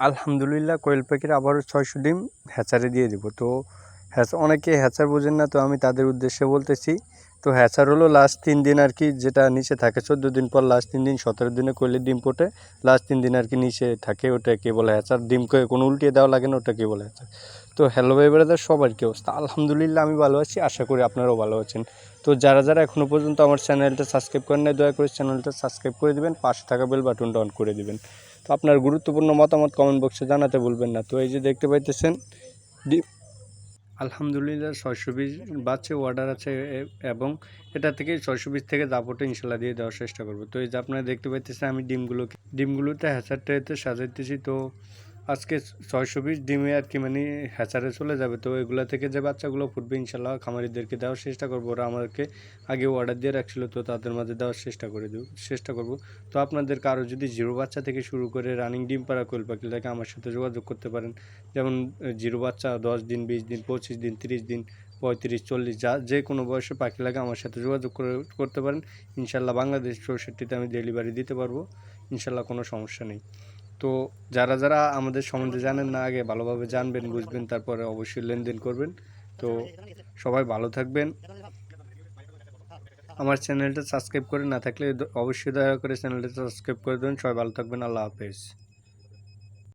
আলহামদুলিল্লাহ কোয়েল পাখির আবারও ছয়শো ডিম হ্যাচারে দিয়ে দিব। তো হ্যাচ অনেকে হ্যাচার বোঝেন না, তো আমি তাদের উদ্দেশ্যে বলতেছি। তো হ্যাচার হলো লাস্ট তিন দিন আর কি যেটা নিচে থাকে, চোদ্দ দিন পর লাস্ট তিন দিন, সতেরো দিনে কোয়েলের ডিম পোটে লাস্ট তিন দিন আর কি নিচে থাকে ওটা কে বলে হ্যাচার। ডিমকে কোনো উল্টিয়ে দেওয়া লাগে না ওটা কে বলে হ্যাচার। তো হ্যালো ভাই ব্রাদার সবার কি অবস্থা? আলহামদুলিল্লাহ আমি ভালো আছি, আশা করি আপনারাও ভালো আছেন। তো যারা যারা এখনও পর্যন্ত আমার চ্যানেলটা সাবস্ক্রাইব করেন নাই, দয়া করে চ্যানেলটা সাবস্ক্রাইব করে দিবেন, পাশে থাকা বেল বাটনটা অন করে দেবেন। তো আপনার গুরুত্বপূর্ণ মতামত কমেন্ট বক্সে জানাতে ভুলবেন না। তো এই যে দেখতে পাইতেছেন, ডিম আলহামদুলিল্লাহ, ছয়শো বিশ বাচ্চা অর্ডার আছে এবং এটা থেকে ছয়শো বিশ থেকে দাপটে ইনশাল্লাহ দিয়ে দেওয়ার চেষ্টা করব। তো এই যে আপনারা দেখতে পাইতেছেন, আমি ডিমগুলোকে, ডিমগুলোতে হ্যাচার ট্রেতে সাজাইতেছি। তো আজকে ছয়শো বিশ ডিমে আর কি মানে হ্যাচারে চলে যাবে। তো এগুলো থেকে যে বাচ্চাগুলো ফুটবে, ইনশাল্লাহ খামারিদেরকে দেওয়ার চেষ্টা করব। ওরা আমাকে আগে অর্ডার দিয়ে রাখছিল, তো তাদের মাঝে দেওয়ার চেষ্টা করে দেব, চেষ্টা করব। তো আপনাদের কারও যদি জিরো বাচ্চা থেকে শুরু করে রানিং ডিম পাড়া কোয়েল পাখি থাকে আমার সাথে যোগাযোগ করতে পারেন। যেমন জিরো বাচ্চা, দশ দিন, বিশ দিন, পঁচিশ দিন, তিরিশ দিন, পঁয়ত্রিশ, চল্লিশ, যা, যে কোনো বয়সে পাখি লাগে আমার সাথে যোগাযোগ করে, করতে পারেন। ইনশাল্লাহ বাংলাদেশ চৌষট্টিতে আমি ডেলিভারি দিতে পারব। ইনশাল্লাহ কোনো সমস্যা নেই। তো যারা যারা আমাদের সম্বন্ধে জানেন না, আগে ভালোভাবে জানবেন, বুঝবেন, তারপরে অবশ্যই লেনদেন করবেন। তো সবাই ভালো থাকবেন। আমার চ্যানেলটা সাবস্ক্রাইব করে না থাকলে অবশ্যই দয়া করে চ্যানেলটা সাবস্ক্রাইব করে দেবেন। সবাই ভালো থাকবেন। আল্লাহ হাফেজ।